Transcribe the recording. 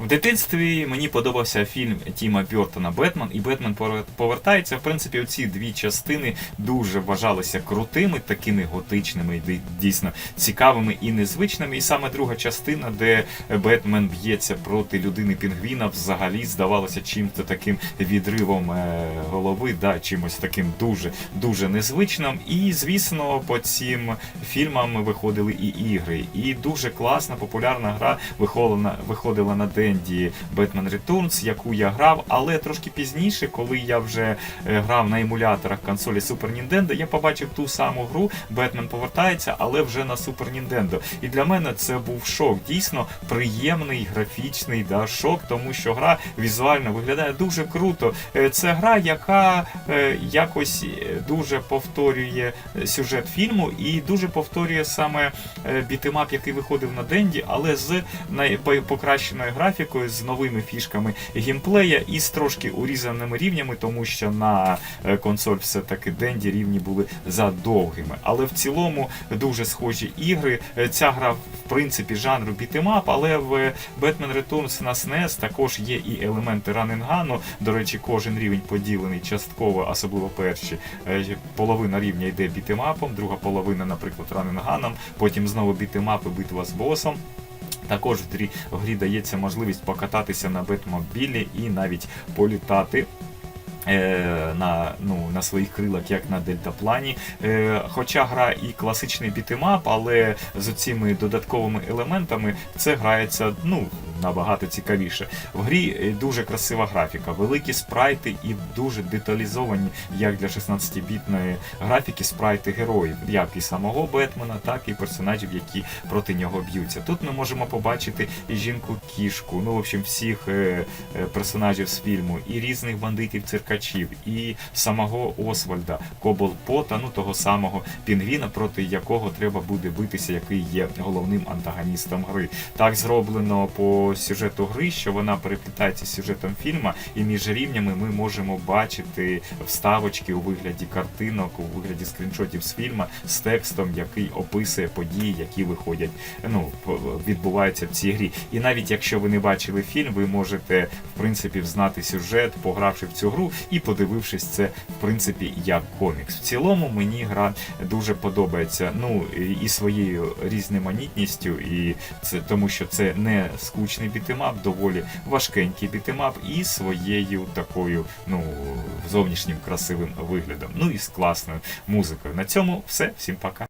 В дитинстві мені подобався фільм Тіма Бьортона Бетмен, і Бетмен повер- повертається. В принципі, ці дві частини дуже вважалися крутими, такими готичними, дійсно цікавими і незвичними. І саме друга частина, де Бетмен б'ється проти людини Пінгвіна, взагалі здавалося чим-то таким відривом е, голови, да, чимось таким дуже дуже незвичним. І звісно, по цим фільмам виходили і ігри. І дуже класна, популярна гра виходила на, виходила на Денді Batman Returns, яку я грав, але трошки пізніше, коли я вже е, грав на емуляторах консолі Super Nintendo, я побачив ту саму гру Batman повертається, але вже на Super Nintendo. І для мене це був шок. Дійсно приємний графічний да, шок, тому що гра візуально виглядає дуже круто. Е, Це гра, яка е, якось дуже повторює сюжет фільму і дуже повторює саме бітемап, який виходив на Денді, але з най- покращеною графікою, з новими фішками геймплея і з трошки урізаними рівнями, тому що на е, консоль все-таки Денді рівні були задовгими. Але в цілому дуже схожі ігри. Е, Ця гра, в принципі, жанру бітемап, але в Batman Returns на SNES також є і елементи раненгану. До речі, кожен рівень поділений частково, особливо перші. Е, Половина рівня йде бітемапом, друга половина, наприклад, раненганом, потім знову бітемапи, битва з босом. Також в грі, в грі дається можливість покататися на бетмобілі і навіть політати. е, На, ну, на своїх крилах, як на дельтаплані. Е, Хоча гра і класичний бітемап, але з цими додатковими елементами це грається ну, набагато цікавіше. В грі е, дуже красива графіка, великі спрайти і дуже деталізовані, як для 16-бітної графіки, спрайти героїв, як і самого Бетмена, так і персонажів, які проти нього б'ються. Тут ми можемо побачити і жінку-кішку, ну, в общем, всіх е, е, персонажів з фільму, і різних бандитів-циркачів, і самого Освальда, Коблпота, ну того самого пінгвіна, проти якого треба буде битися, який є головним антагоністом гри. Так зроблено по сюжету гри, що вона переплітається з сюжетом фільму, і між рівнями ми можемо бачити вставочки у вигляді картинок, у вигляді скріншотів з фільму з текстом, який описує події, які виходять, ну відбуваються в цій грі. І навіть якщо ви не бачили фільм, ви можете в принципі взнати сюжет, погравши в цю гру і подивившись це в принципі як комікс. В цілому мені гра дуже подобається. Ну і- своєю різноманітністю, і це тому, що це не скучний бітемап, доволі важкенький бітемап, і своєю такою, ну зовнішнім красивим виглядом. Ну і з класною музикою. На цьому все. Всім пока.